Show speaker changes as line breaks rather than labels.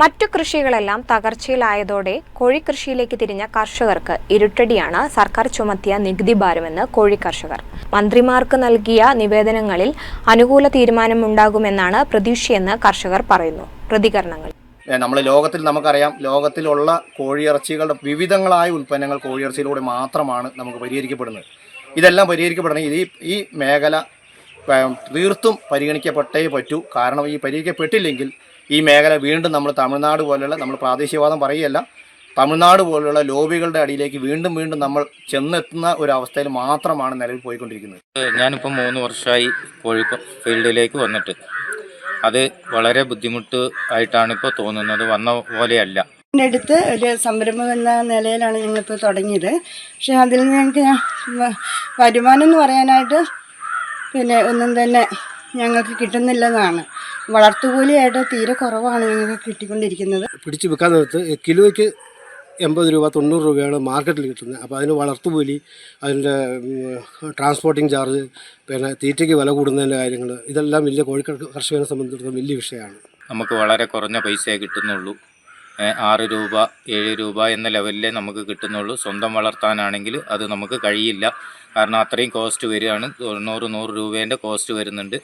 മറ്റു കൃഷികളെല്ലാം തകർച്ചയിലായതോടെ കോഴിക്കൃഷിയിലേക്ക് തിരിഞ്ഞ കർഷകർക്ക് ഇരുട്ടടിയാണ് സർക്കാർ ചുമത്തിയ നികുതി ഭാരമെന്ന് കോഴി കർഷകർ മന്ത്രിമാർക്ക് നൽകിയ നിവേദനങ്ങളിൽ അനുകൂല തീരുമാനം തീരുമാനമുണ്ടാകുമെന്നാണ് പ്രതീക്ഷയെന്ന് കർഷകർ പറയുന്നു. പ്രതികരണങ്ങൾ.
നമ്മൾ ലോകത്തിൽ നമുക്കറിയാം ലോകത്തിലുള്ള കോഴിയിറച്ചികളുടെ വിവിധങ്ങളായ ഉൽപ്പന്നങ്ങൾ കോഴിയിറച്ചിയിലൂടെ മാത്രമാണ് നമുക്ക് പരിഹരിക്കപ്പെടുന്നത്. ഇതെല്ലാം പരിഹരിക്കപ്പെടണമെങ്കിൽ ഈ ഈ മേഖല തീർത്തും പരിഗണിക്കപ്പെട്ടേ പറ്റൂ. കാരണം ഈ പരിഗണിക്കപ്പെട്ടില്ലെങ്കിൽ ഈ മേഖല വീണ്ടും നമ്മൾ തമിഴ്നാട് പോലെയുള്ള നമ്മൾ പ്രാദേശികവാദം പറയുകയല്ല തമിഴ്നാട് പോലുള്ള ലോബികളുടെ അടിയിലേക്ക് വീണ്ടും വീണ്ടും നമ്മൾ ചെന്നെത്തുന്ന ഒരു അവസ്ഥയിൽ മാത്രമാണ് നിലവിൽ പോയിക്കൊണ്ടിരിക്കുന്നത്.
ഞാനിപ്പോൾ മൂന്ന് വർഷമായി കോഴിക്കോട് ഫീൽഡിലേക്ക് വന്നിട്ട്. അത് വളരെ ബുദ്ധിമുട്ട് ആയിട്ടാണ് ഇപ്പോൾ തോന്നുന്നത്. വന്ന പോലെയല്ല.
ടുത്ത് അടുത്ത് ഒരു സംരംഭം എന്ന നിലയിലാണ് ഞങ്ങളിപ്പോൾ തുടങ്ങിയത്. പക്ഷേ അതിൽ നിന്ന് ഞങ്ങൾക്ക് വരുമാനം എന്ന് പറയാനായിട്ട് പിന്നെ ഒന്നും തന്നെ ഞങ്ങൾക്ക് കിട്ടുന്നില്ലെന്നാണ്. വളർത്തുകൂലിയായിട്ട് തീരെ കുറവാണ് ഞങ്ങൾക്ക് കിട്ടിക്കൊണ്ടിരിക്കുന്നത്.
പിടിച്ച് വിൽക്കാൻ നേരത്ത് കിലോയ്ക്ക് എൺപത് രൂപ തൊണ്ണൂറ് രൂപയാണ് മാർക്കറ്റിൽ കിട്ടുന്നത്. അപ്പോൾ അതിന് വളർത്തുകൂലി അതിന്റെ ട്രാൻസ്പോർട്ടിങ് ചാർജ് പിന്നെ തീറ്റയ്ക്ക് വില കൂടുന്നതിന്റെ കാര്യങ്ങൾ ഇതെല്ലാം വലിയ കോഴിക്കോട് കർഷ- കർഷകനെ സംബന്ധിച്ചിടത്തോളം വലിയ വിഷയമാണ്.
നമുക്ക് വളരെ കുറഞ്ഞ പൈസയെ കിട്ടുന്നുള്ളൂ. ആറ് രൂപ ഏഴ് രൂപ എന്ന ലെവലിലേ നമുക്ക് കിട്ടുന്നുള്ളൂ. സ്വന്തം വളർത്താനാണെങ്കിൽ അത് നമുക്ക് കഴിയില്ല. കാരണം അത്രയും കോസ്റ്റ് വരികയാണ്. തൊണ്ണൂറ് നൂറ് രൂപേന്റെ കോസ്റ്റ് വരുന്നുണ്ട്.